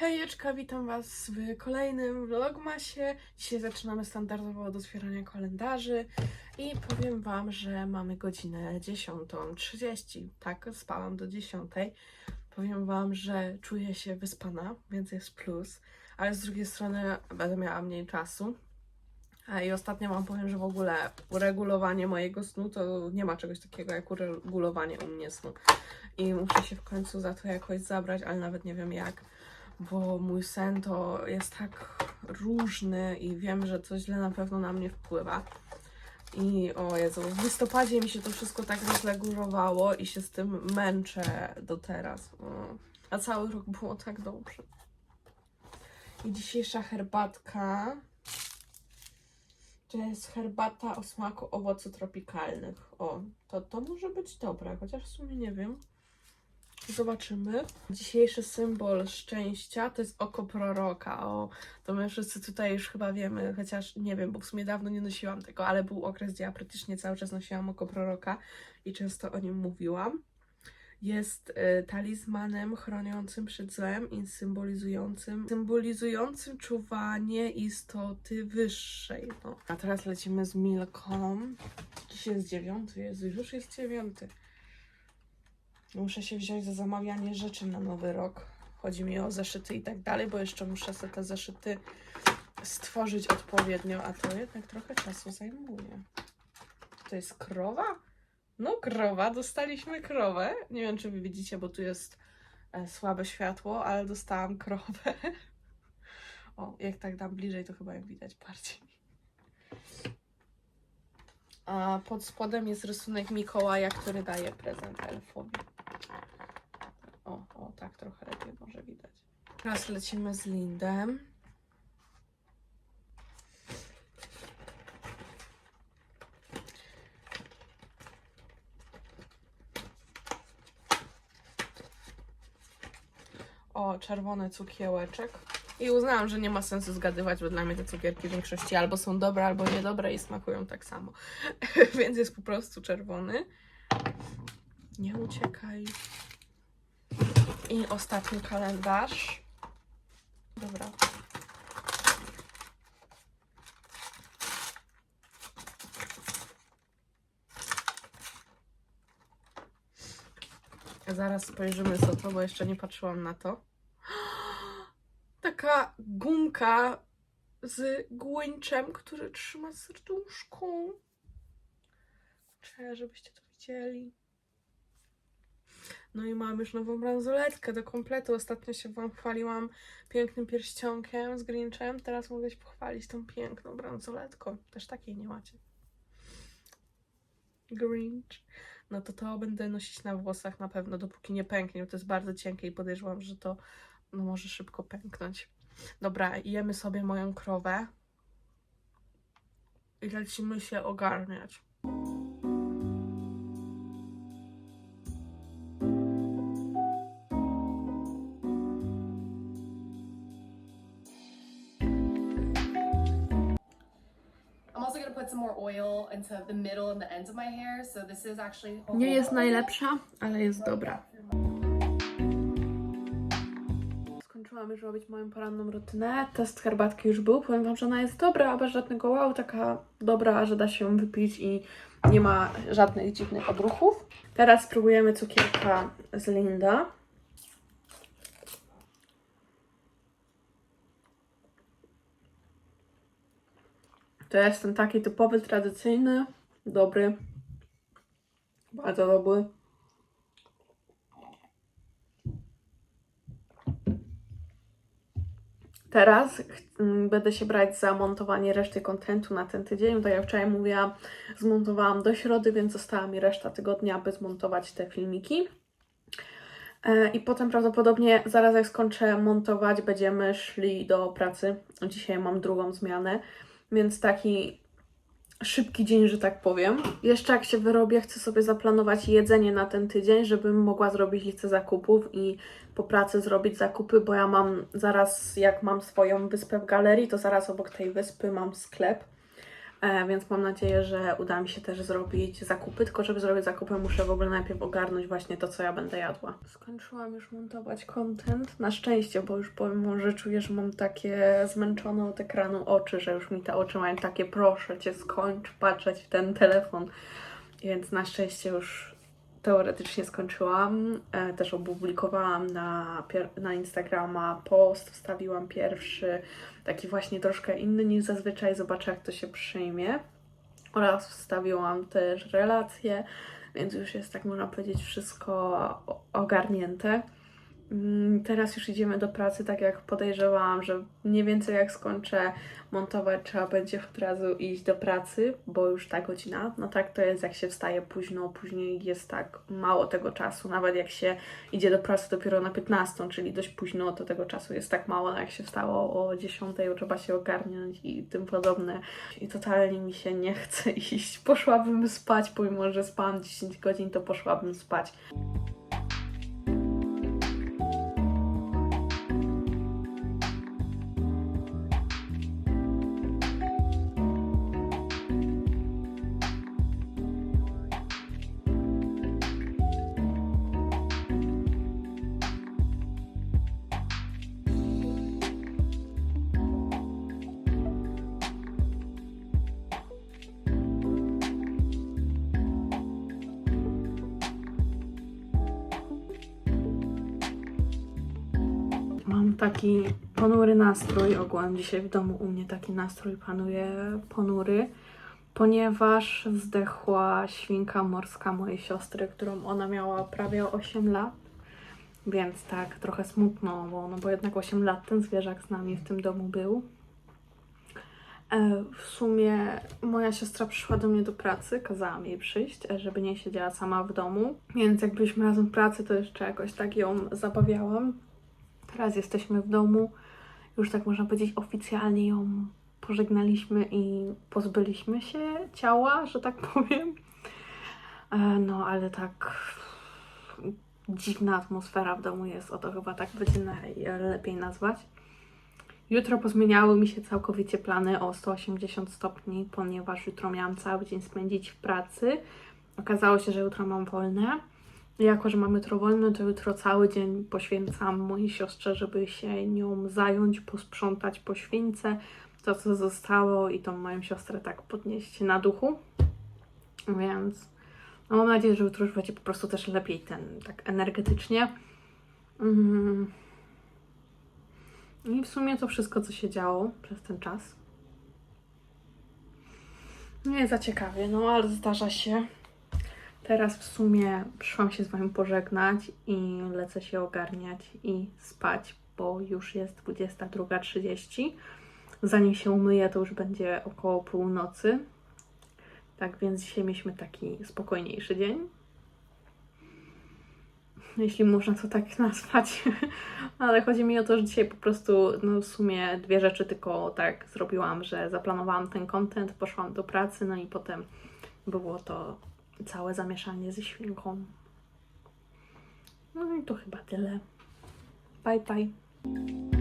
Hejeczka, witam Was w kolejnym vlogmasie. Dzisiaj zaczynamy standardowo od otwierania kalendarzy i powiem Wam, że mamy godzinę 10.30. Tak, spałam do 10.00. Powiem Wam, że czuję się wyspana, więc jest plus, ale z drugiej strony będę miała mniej czasu. I ostatnio Wam powiem, że w ogóle uregulowanie mojego snu to nie ma czegoś takiego jak uregulowanie u mnie snu. I muszę się w końcu za to jakoś zabrać, ale nawet nie wiem jak bo mój sen to jest tak różny i wiem, że coś źle na pewno na mnie wpływa. I o Jezu, w listopadzie mi się to wszystko tak rozlegurowało i się z tym męczę do teraz. A cały rok było tak dobrze. I dzisiejsza herbatka to jest herbata o smaku owoców tropikalnych. O, to, to może być dobre, chociaż w sumie nie wiem. Zobaczymy. Dzisiejszy symbol szczęścia to jest oko proroka. O, to my wszyscy tutaj już chyba wiemy, chociaż nie wiem, bo w sumie dawno nie nosiłam tego, ale był okres, gdzie ja praktycznie cały czas nosiłam oko proroka i często o nim mówiłam. Jest y, talizmanem chroniącym przed złem i symbolizującym, symbolizującym czuwanie istoty wyższej. No. A teraz lecimy z Milką. Dziś jest dziewiąty, Jezu, już jest dziewiąty. Muszę się wziąć za zamawianie rzeczy na nowy rok. Chodzi mi o zeszyty i tak dalej, bo jeszcze muszę sobie te zeszyty stworzyć odpowiednio, a to jednak trochę czasu zajmuje. To jest krowa? No, krowa, dostaliśmy krowę. Nie wiem, czy wy widzicie, bo tu jest e, słabe światło, ale dostałam krowę. O, jak tak dam bliżej, to chyba ją widać bardziej. A pod spodem jest rysunek Mikołaja, który daje prezent elfowi. O, o, tak trochę lepiej może widać. Teraz lecimy z Lindem. O, czerwony cukiełeczek. I uznałam, że nie ma sensu zgadywać, bo dla mnie te cukierki w większości albo są dobre, albo niedobre i smakują tak samo. Więc jest po prostu czerwony. Nie uciekaj. I ostatni kalendarz. Dobra. Zaraz spojrzymy co to, bo jeszcze nie patrzyłam na to. Taka gumka z głończem, który trzyma serduszko. Kurczę, żebyście to widzieli. No i mam już nową bransoletkę do kompletu. Ostatnio się Wam chwaliłam pięknym pierścionkiem z Grinchem. Teraz mogę się pochwalić tą piękną bransoletką. Też takiej nie macie. Grinch. No to to będę nosić na włosach na pewno, dopóki nie pęknie, bo to jest bardzo cienkie i podejrzewam, że to no, może szybko pęknąć. Dobra, jemy sobie moją krowę i lecimy się ogarniać. Nie jest najlepsza, ale jest dobra. Skończyłam już robić moją poranną rutynę. Test herbatki już był. Powiem Wam, że ona jest dobra, bez żadnego wow, taka dobra, że da się ją wypić i nie ma żadnych dziwnych odruchów. Teraz spróbujemy cukierka z Linda. To jest ten taki typowy, tradycyjny, dobry. Bardzo dobry. Teraz będę się brać za montowanie reszty kontentu na ten tydzień. Tak jak wczoraj mówiłam, zmontowałam do środy, więc została mi reszta tygodnia, aby zmontować te filmiki. E, I potem prawdopodobnie zaraz jak skończę montować, będziemy szli do pracy. Dzisiaj mam drugą zmianę, więc taki szybki dzień, że tak powiem. Jeszcze jak się wyrobię, chcę sobie zaplanować jedzenie na ten tydzień, żebym mogła zrobić listę zakupów i po pracy zrobić zakupy, bo ja mam zaraz, jak mam swoją wyspę w galerii, to zaraz obok tej wyspy mam sklep. E, więc mam nadzieję, że uda mi się też zrobić zakupy. Tylko żeby zrobić zakupy, muszę w ogóle najpierw ogarnąć właśnie to, co ja będę jadła. Skończyłam już montować content. Na szczęście, bo już powiem, że czuję, że mam takie zmęczone od ekranu oczy, że już mi te oczy mają takie proszę cię skończ patrzeć w ten telefon. Więc na szczęście już teoretycznie skończyłam. E, też opublikowałam na, na Instagrama post, wstawiłam pierwszy, taki właśnie troszkę inny niż zazwyczaj. Zobaczę, jak to się przyjmie. Oraz wstawiłam też relacje, więc już jest, tak można powiedzieć, wszystko ogarnięte. Mm, Teraz już idziemy do pracy, tak jak podejrzewałam, że mniej więcej jak skończę montować, trzeba będzie od razu iść do pracy, bo już ta godzina. No tak to jest, jak się wstaje późno, później jest tak mało tego czasu. Nawet jak się idzie do pracy dopiero na 15, czyli dość późno, to tego czasu jest tak mało, jak się wstało o 10, bo trzeba się ogarnąć i tym podobne. I totalnie mi się nie chce iść. Poszłabym spać, pomimo że spałam 10 godzin, to poszłabym spać. Taki ponury nastrój. Ogółem dzisiaj w domu u mnie taki nastrój panuje ponury, ponieważ zdechła świnka morska mojej siostry, którą ona miała prawie 8 lat. Więc tak, trochę smutno, bo, no bo jednak 8 lat ten zwierzak z nami w tym domu był. E, W sumie moja siostra przyszła do mnie do pracy, kazałam jej przyjść, e, żeby nie siedziała sama w domu. Więc jak byliśmy razem w pracy, to jeszcze jakoś tak ją zabawiałam. Teraz jesteśmy w domu. Już tak można powiedzieć, oficjalnie ją pożegnaliśmy i pozbyliśmy się ciała, że tak powiem. E, No, ale tak dziwna atmosfera w domu jest, o to chyba tak będzie najlepiej nazwać. Jutro pozmieniały mi się całkowicie plany o 180 stopni, ponieważ jutro miałam cały dzień spędzić w pracy. Okazało się, że jutro mam wolne. Jako, że mam jutro wolne, to jutro cały dzień poświęcam mojej siostrze, żeby się nią zająć, posprzątać po śwince, to co zostało i tą moją siostrę tak podnieść na duchu. Więc no mam nadzieję, że jutro już będzie po prostu też lepiej ten, tak energetycznie. Mm. I w sumie to wszystko, co się działo przez ten czas. Nie za ciekawie, no ale zdarza się. Teraz w sumie przyszłam się z Wami pożegnać i lecę się ogarniać i spać, bo już jest 22.30. Zanim się umyję, to już będzie około północy. Tak więc dzisiaj mieliśmy taki spokojniejszy dzień. Jeśli można to tak nazwać. Ale chodzi mi o to, że dzisiaj po prostu no w sumie dwie rzeczy tylko tak zrobiłam, że zaplanowałam ten content, poszłam do pracy, no i potem było to całe zamieszanie ze świnką. No i to chyba tyle. Bye bye.